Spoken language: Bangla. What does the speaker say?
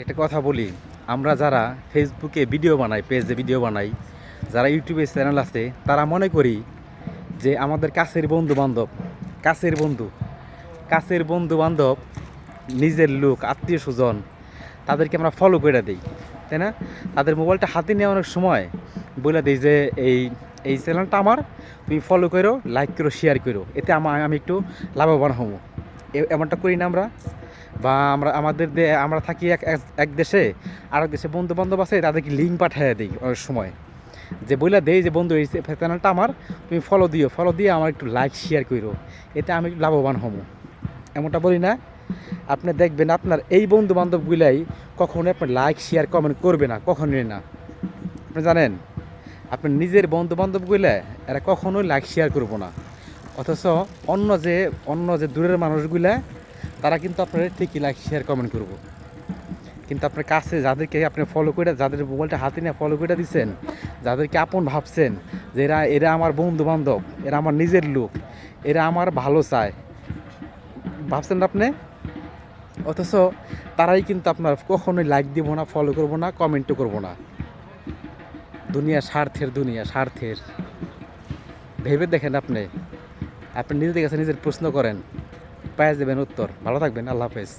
একটা কথা বলি, আমরা যারা ফেসবুকে ভিডিও বানাই পেজে ভিডিও বানাই, যারা ইউটিউবে চ্যানেল আছে, তারা মনে করি যে আমাদের কাছের বন্ধু বান্ধব কাছের বন্ধু কাছের বন্ধু বান্ধব নিজের লোক আত্মীয় স্বজন তাদেরকে আমরা ফলো করে দিই, তাই না? তাদের মোবাইলটা হাতে নেওয়ার অনেক সময় বলে দিই যে, এই এই চ্যানেলটা আমার, তুমি ফলো করো লাইক করো শেয়ার করো, এতে আমার আমি একটু লাভবান হব। এমনটা করি না আমরা। বা আমরা, আমাদের আমরা থাকি এক, এক- দেশে, আরেক দেশে বন্ধু বান্ধব আছে, তাদেরকে লিঙ্ক পাঠিয়ে দিই অনেক সময়। যে বইলা দেই যে, বন্ধু, এই চ্যানেলটা আমার, তুমি ফলো দিও ফলো দিয়ে আমার একটু লাইক শেয়ার করো এতে আমি লাভবান হব এমনটা বলি না। আপনি দেখবেন আপনার এই বন্ধু বান্ধবগুলাই কখনোই আপনার লাইক শেয়ার কমেন্ট করবে না, কখনোই না। আপনি জানেন আপনার নিজের বন্ধু বান্ধবগুলা এরা কখনোই লাইক শেয়ার করব না। অথচ অন্য যে অন্য যে দূরের মানুষগুলা তারা কিন্তু আপনার ঠিকই লাইক শেয়ার কমেন্ট করব। কিন্তু আপনার কাছে যাদেরকে আপনি ফলো করে, যাদের মোবাইলটা হাতে নিয়ে ফলো করে দিচ্ছেন যাদেরকে আপন ভাবছেন যে এরা এরা আমার বন্ধু বান্ধব এরা আমার নিজের লোক, এরা আমার ভালো চায়। ভাবছেন আপনি? অথচ তারাই কিন্তু আপনার কখনোই লাইক দিব না ফলো করব না কমেন্টও করব না। দুনিয়া স্বার্থের দুনিয়া, স্বার্থের। ভেবে দেখেন আপনি। আপনি নিজেদের কাছে নিজের প্রশ্ন করেন। পায়ে যাবেন উত্তর। ভালো থাকবেন আল্লাহ হাফেজ।